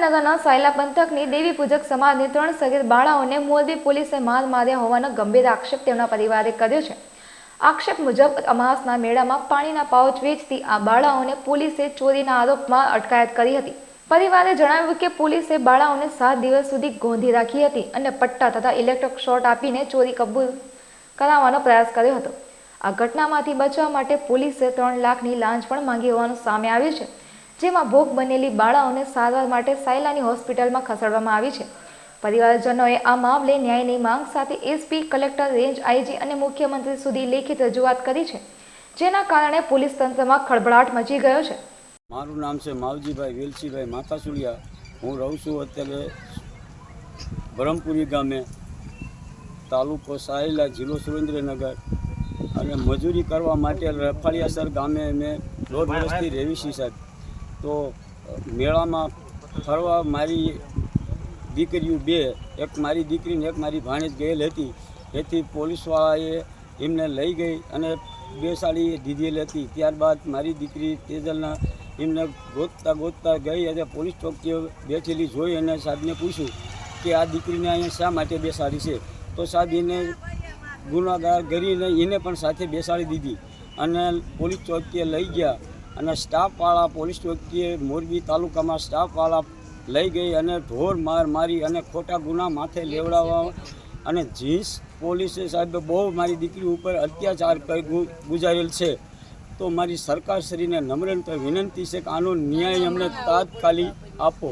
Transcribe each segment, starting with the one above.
સુરેન્દ્રનગરના સાયલા પંથકની દેવી પૂજક સમાજની ત્રણ સગીર બાળાઓને મોરબી પોલીસે માર માર્યા હોવાનો ગંભીર આક્ષેપ તેમના પરિવારે કર્યો છે. આક્ષેપ મુજબ અમાસના મેળામાં પાણીના પાઉચ વેચતી આ બાળાઓને પોલીસે ચોરીના આરોપમાં અટકાયત કરી હતી. પરિવારે જણાવ્યું કે પોલીસે બાળાઓને સાત દિવસ સુધી ગોંધી રાખી હતી અને પટ્ટા તથા ઇલેક્ટ્રિક શોર્ટ આપીને ચોરી કબૂલ કરાવવાનો પ્રયાસ કર્યો હતો. આ ઘટનામાંથી બચવા માટે પોલીસે ત્રણ લાખની લાંચ પણ માંગી હોવાનું સામે આવ્યું છે. જેમાં ભોગ બનેલી બાળાઓને સારવાર માટે સાયલાની હોસ્પિટલમાં ખસેડવામાં આવી છે. પરિવારજનોએ આ મામલે ન્યાયની માંગ સાથે એસપી, કલેક્ટર, રેન્જ, આઈજી અને મુખ્યમંત્રી સુધી લેખિત રજૂઆત કરી છે, જેના કારણે પોલીસ તંત્રમાં ખળભળાટ મચી ગયો છે. મારું નામ છે માવજીભાઈ વેલસીભાઈ માથાસુલિયા. હું રહું છું અત્યારે બ્રહ્મપુરી ગામે, તાલુકો સાયલા, જિલ્લો સુરેન્દ્રનગર. અને મજૂરી કરવા માટે રફાળિયાસર ગામે મેં દોઢ વર્ષથી રહેવી છીએ સાહેબ. તો મેળામાં ફરવા મારી દીકરીઓ બે, એક મારી દીકરીને એક મારી ભાણેજ ગયેલ હતી. તેથી પોલીસવાળાએ એમને લઈ ગઈ અને બે સાડી દીધેલ હતી. ત્યારબાદ મારી દીકરી તેજલના એમને ગોતતા ગોતતા ગઈ અને પોલીસ ચોકીએ બેઠેલી જોઈ અને સાહેબને પૂછ્યું કે આ દીકરીને અહીંયા શા માટે બેસાડી છે? તો સાહેબ એને ગુનાગાર કરીને એને પણ સાથે બેસાડી દીધી અને પોલીસ ચોકીએ લઈ ગયા. અને સ્ટાફવાળા પોલીસ ચોકીએ મોરબી તાલુકામાં સ્ટાફવાળા લઈ ગઈ અને ઢોર માર મારી અને ખોટા ગુના માથે લેવડાવવા અને જીન્સ પોલીસે સાહેબ બહુ મારી દીકરી ઉપર અત્યાચાર કરી ગુજારેલ છે. તો મારી સરકારશ્રીને નમ્રંત વિનંતી છે કે આનો ન્યાય અમને તાત્કાલિક આપો.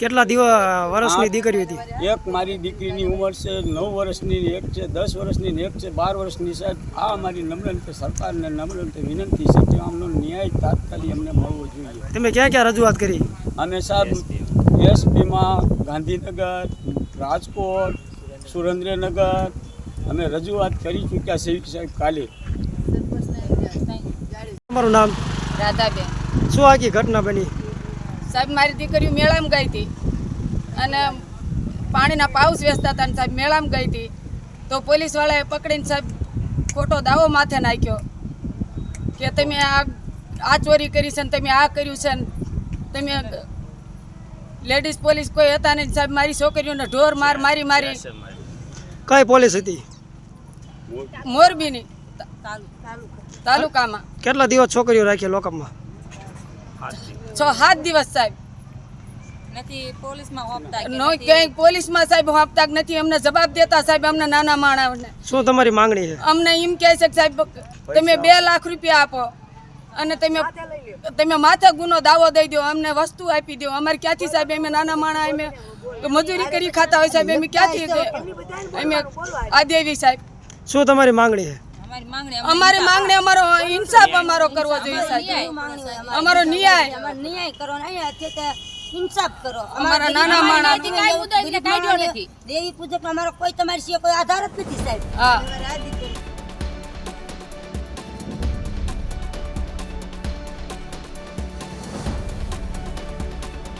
કેટલા દિવસ વર્ષની દીકરી હતી? એક મારી દીકરીની ઉંમર છે નવ વર્ષની એક છે દસ વર્ષની ને એક છે બાર વર્ષની સાહેબ. આ મારી નમ્ર સરકારને નમ્ર વિનંતી છે કે આમનો ન્યાય તાત્કાલિક અમને મળવો જોઈએ. તમે ક્યાં ક્યાં રજૂઆત કરી? અમે સાહેબ એસપીમાં ગાંધીનગર રાજકોટ સુરેન્દ્રનગર અમે રજૂઆત કરી ચૂક્યા છે સાહેબ કાલે. તમારું નામ? રાધાબેન શું આખી ઘટના બની? સાહેબ મારી દીકરીઓ મેળામાં ગઈ હતી. અને પાણીના પાઉસ વેચતા હતા ને સાહેબ મેળામાં ગઈ હતી. તો પોલીસવાળાએ પકડીને સાહેબ ખોટો દાવો માથે નાખ્યો કે તમે આ આ ચોરી કરી છે ને તમે આ કર્યું છે ને તમે લેડીઝ પોલીસ કોઈ હતા નહીં સાહેબ મારી છોકરીઓને ઢોર માર મારી મારી. કઈ પોલીસ હતી? મોરબીની. તાલુકામાં. કેટલા દિવસ છોકરીઓ રાખી લોકઅપમાં છ સાત દિવસ સાહેબ. નથી પોલીસમાં હોપતા સાહેબ નથી અમને જવાબ દેતા સાહેબ અમને નાના માણસને. શું તમારી માંગણી છે? અમને એમ કહે છે કે સાહેબ તમે બે લાખ રૂપિયા આપો અને તમે તમે માથે ગુનો દાવો દઈ દો અમને વસ્તુ આપી દો. અમારે ક્યાંથી સાહેબ અમે નાના માણા અમે મજૂરી કરી ખાતા હોય સાહેબ અમે ક્યાંથી અમે આ દેવી સાહેબ. શું તમારી માંગણી છે? અમારી માંગણી અમારો ઇન્સાફ અમારો કરવો જોઈએ સાહેબ. અમારો ન્યાય. ન્યાય કરો ઇન્સાફ કરો. અમારા નાના માણસ. દેવી પૂજક અમારો કોઈ તમારી સિવાય કોઈ આધાર જ નથી સાહેબ. હા.